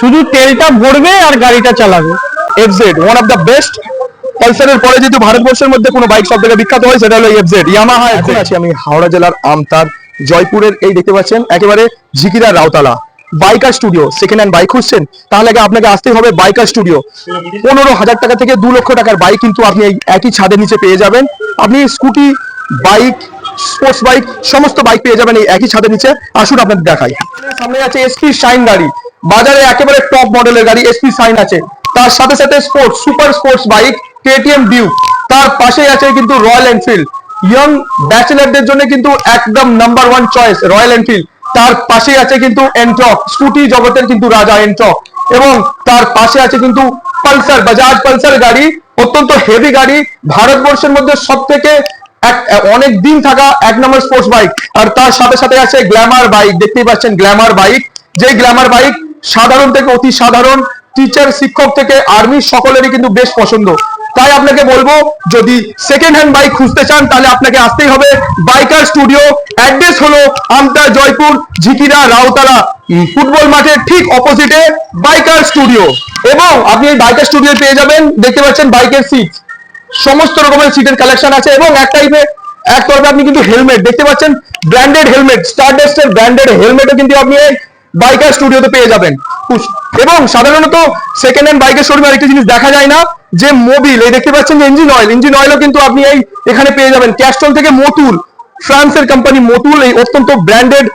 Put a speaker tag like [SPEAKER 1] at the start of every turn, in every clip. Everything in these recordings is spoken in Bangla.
[SPEAKER 1] শুধু তেলটা ভরবে আর গাড়িটা চালাবে।
[SPEAKER 2] FZ one of the best পালসারের পরে যদি ভারতবর্ষের মধ্যে কোনো বাইক সব থেকে বিখ্যাত হয়, সেটা হলো এফজেড ইয়ামাহা এখন আছি আমি হাওড়া জেলার আমতার, জয়পুরের, এই দেখতে পাচ্ছেন, একেবারে Jhikira Rautala. Biker studio second hand bike খুঁজছেন, তাহলে আগে আপনাকে আসতেই হবে বাইকার স্টুডিও পনেরো হাজার টাকা থেকে দু লক্ষ টাকার বাইক কিন্তু আপনি এই একই ছাদের নিচে পেয়ে যাবেন। আপনি স্কুটি বাইক স্পোর্টস বাইক সমস্ত বাইক পেয়ে যাবেন এই একই ছাদের নিচে। আসুন আপনাদের দেখাই। সামনে আছে এসপি শাইন গাড়ি। বাজারে একেবারে টপ মডেলের গাড়ি এসপি সাইন আছে। তার সাথে সাথে sports super sports bike KTM Duke তার পাশেই আছে কিন্তু রয়্যাল এনফিল্ড ইয়ং ব্যাচেলারদের জন্য কিন্তু একদম number one choice Royal Enfield তার পাশেই আছে কিন্তু এনটক স্কুটি জগতের কিন্তু রাজা এনটক এবং তার পাশে আছে কিন্তু পালসার বাজাজ পালসার গাড়ি, অত্যন্ত হেভি গাড়ি। ভারতবর্ষের মধ্যে সব থেকে অনেক দিন থাকা এক নম্বর স্পোর্টস বাইক আর তার সাথে সাথে আছে গ্ল্যামার বাইক দেখতেই পাচ্ছেন গ্ল্যামার বাইক যে গ্ল্যামার বাইক সাধারণ থেকে অতি সাধারণ টিচার শিক্ষক থেকে আর্মি সকলেরই কিন্তু বেশ পছন্দ। তাই আপনাকে বলব, যদি সেকেন্ড হ্যান্ড বাইক খুঁজতে চান, তাহলে আপনাকে আসতেই হবে বাইকার স্টুডিও অ্যাড্রেস হলো আমতা জয়পুর, ঝিকিরা রাউতারা ফুটবল মাঠের ঠিক অপোজিটে বাইকার স্টুডিও এবং আপনি এই বাইকার স্টুডিও পেয়ে যাবেন, দেখতে পাচ্ছেন বাইকের সিট সমস্ত রকমের সিটের কালেকশন আছে এবং এক টাইপের এক তরফে আপনি কিন্তু হেলমেট দেখতে পাচ্ছেন ব্র্যান্ডেড হেলমেট স্টারডেস্টের ব্র্যান্ডেড হেলমেটও কিন্তু আপনি বাইকার স্টুডিওতে পেয়ে যাবেন। এবং সাধারণত সেকেন্ড হ্যান্ড বাইকের শোরুমে আরেকটা জিনিস দেখা যায় না, যে মোবিল এই দেখতে পাচ্ছেন যে ইঞ্জিন অয়েল ইঞ্জিন অয়েলও কিন্তু আপনি এই এখানে পেয়ে যাবেন। ক্যাস্টল থেকে মতুল ফ্রান্সের কোম্পানি মতুল এই অত্যন্ত ব্র্যান্ডেড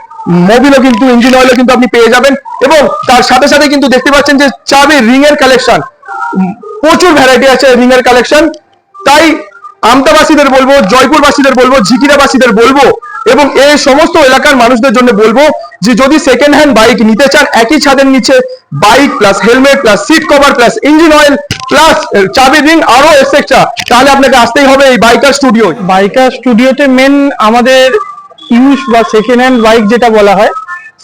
[SPEAKER 2] মোবিলও কিন্তু ইঞ্জিন অয়েলও কিন্তু আপনি পেয়ে যাবেন। এবং তার সাথে সাথে কিন্তু দেখতে পাচ্ছেন যে চাবি রিং এর কালেকশন প্রচুর ভ্যারাইটি আছে রিং এর কালেকশন তাই আমতাবাসীদের বলব, জয়পুরবাসীদের বলব, ঝিকিরাবাসীদের বলব, এবং এই সমস্ত এলাকার মানুষদের জন্য বলব যে যদি সেকেন্ড হ্যান্ড বাইক নিতে চান, একই ছাদের নিচে bike plus helmet plus seat cover plus engine oil plus চাবি রিং আরও এক্সেট্রা তাহলে আপনাকে আসতেই হবে এই বাইকার স্টুডিও
[SPEAKER 1] বাইকার স্টুডিওতে মেন আমাদের ইউজ বা সেকেন্ড হ্যান্ড বাইক যেটা বলা হয়,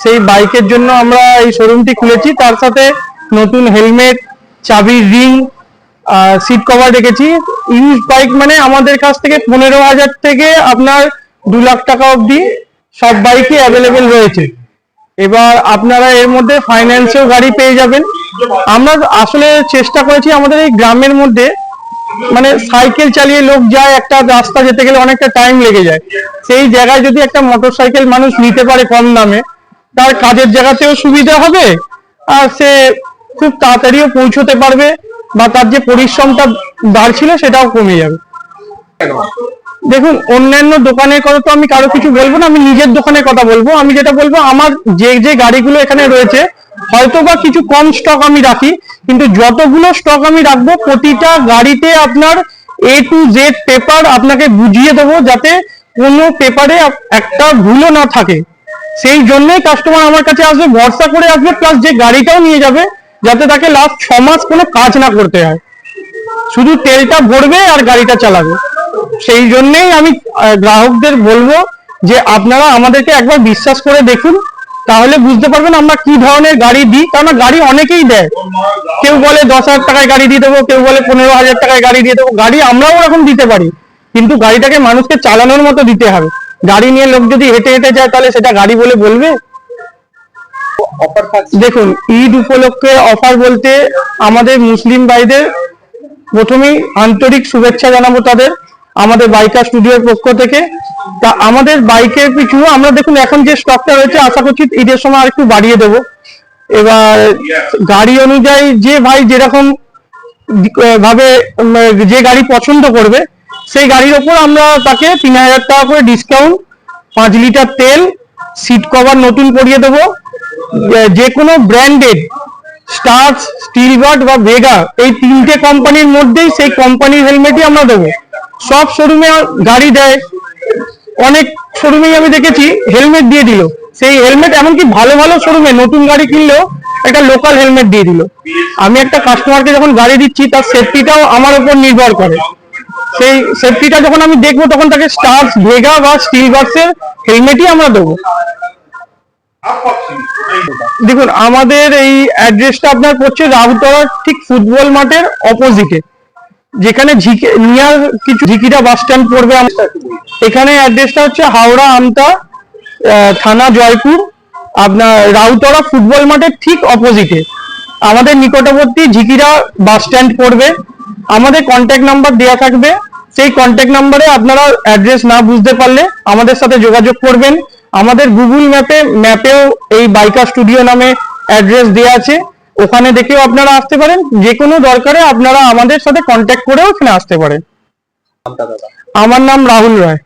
[SPEAKER 1] সেই বাইকের জন্য আমরা এই শোরুমটি খুলেছি। তার সাথে নতুন হেলমেট চাবির রিং সিট কভার রেখেছি। ইউজ বাইক মানে আমাদের কাছ থেকে পনেরো হাজার থেকে আপনার দু লাখ টাকা অবধি সব বাইকই অ্যাভেলেবেল রয়েছে। এবার আপনারা এর মধ্যে ফাইন্যান্সেও গাড়ি পেয়ে যাবেন। আমরা আসলে চেষ্টা করেছি আমাদের এই গ্রামের মধ্যে মানে সাইকেল চালিয়ে লোক যায়, একটা রাস্তা যেতে গেলে অনেকটা টাইম লেগে যায়। সেই জায়গায় যদি একটা মোটর সাইকেল মানুষ নিতে পারে কম দামে, তার কাজের জায়গাতেও সুবিধা হবে, আর সে খুব তাড়াতাড়িও পৌঁছতে পারবে, বা তার যে পরিশ্রমটা বাড়ছিল সেটাও কমে যাবে। দেখুন, অন্যান্য দোকানের কথা তো আমি কারও কিছু বলব না, আমি নিজের দোকানের কথা বলব। আমি যেটা বলব, আমার যে যে গাড়িগুলো এখানে রয়েছে হয়তো বা কিছু কম স্টক আমি রাখি, কিন্তু যতগুলো স্টক আমি রাখব, প্রতিটা গাড়িতে আপনার এ টু জেড পেপার আপনাকে বুঝিয়ে দেবো, যাতে কোনো পেপারে একটা ভুলও না থাকে। সেই জন্যই কাস্টমার আমার কাছে আসবে, ভরসা করে আসবে প্লাস যে গাড়িটাও নিয়ে যাবে, যাতে তাকে লাস্ট ছ মাস কোনো কাজ না করতে হয়। শুধু তেলটা ভরবে আর গাড়িটা চালাবে। সেই জন্যেই আমি গ্রাহকদের বলব যে আপনারা আমাদেরকে একবার বিশ্বাস করে দেখুন। তাহলে বুঝতে পারবেন আমরা কি ধরনের গাড়ি দিই। কারণ গাড়ি অনেকেই দেয়। কেউ বলে দশ হাজার টাকায় গাড়ি দিয়ে দেবো, কেউ বলে পনেরো হাজার টাকায় গাড়ি দিয়ে দেবো। গাড়ি আমরাও এখন দিতে পারি। কিন্তু গাড়িটাকে মানুষকে চালানোর মতো দিতে হবে। গাড়ি নিয়ে লোক যদি হেঁটে হেঁটে যায়, তাহলে সেটা গাড়ি বলে বলবে? দেখুন, ঈদ উপলক্ষে অফার বলতে আমাদের মুসলিম ভাইদের প্রথমেই আন্তরিক শুভেচ্ছা জানাব তাদের। আমাদের বাইকার স্টুডিওর পক্ষ থেকে। তা আমাদের বাইকের পিছু আমরা দেখুন এখন যে স্টকটা রয়েছে, আশা করছি ঈদের সময় আর একটু বাড়িয়ে দেবো। এবার গাড়ি অনুযায়ী যে ভাই যেরকম ভাবে যে গাড়ি পছন্দ করবে, সেই গাড়ির ওপর আমরা তাকে তিন হাজার টাকা করে ডিসকাউন্ট পাঁচ লিটার তেল সিট কভার নতুন করিয়ে দেবো। যে কোনো ব্র্যান্ডেড স্টার স্টিলবার্ড বা ভেগা এই তিনটে কোম্পানির মধ্যেই সেই কোম্পানির হেলমেটই আমরা দেবো। সব শোরুমে গাড়ি দেয়। অনেক শোরুমেই আমি দেখেছি হেলমেট দিয়ে দিল। সেই হেলমেট এমনকি ভালো ভালো শোরুমে নতুন গাড়ি কিনলেও একটা লোকাল হেলমেট দিয়ে দিল। আমি একটা কাস্টমারকে যখন গাড়ি দিচ্ছি, তার সেফটিটাও আমার উপর নির্ভর করে। সেই সেফটিটা যখন আমি দেখব, তখন তাকে স্টার ভেগা বা স্টিল বাক্সের হেলমেটই আমরা দেবো। দেখুন, আমাদের এই অ্যাড্রেসটা আপনার পড়ছে রাউতলার ঠিক ফুটবল মাঠের অপোজিটে যেখানে নিয়ার কিছু ঝিকিরা বাস স্ট্যান্ড পড়বে এখানে অ্যাড্রেসটা হচ্ছে হাওড়া আমতা থানা জয়পুর। আপনার রাউতরা ফুটবল মাঠের ঠিক অপোজিটে আমাদের নিকটবর্তী ঝিকিরা বাস স্ট্যান্ড পড়বে। আমাদের কন্ট্যাক্ট নাম্বার দেওয়া থাকবে। সেই কন্ট্যাক্ট নাম্বারে আপনারা অ্যাড্রেস না বুঝতে পারলে আমাদের সাথে যোগাযোগ করবেন। আমাদের গুগল ম্যাপে ম্যাপেও এই বাইকার স্টুডিও নামে অ্যাড্রেস দেওয়া আছে। ওখানে দেখেও আপনারা আসতে পারেন। যে কোনো দরকারে আপনারা আমাদের সাথে কন্ট্যাক্ট করেও এখানে আসতে পারেন। আমার নাম রাহুল রায়।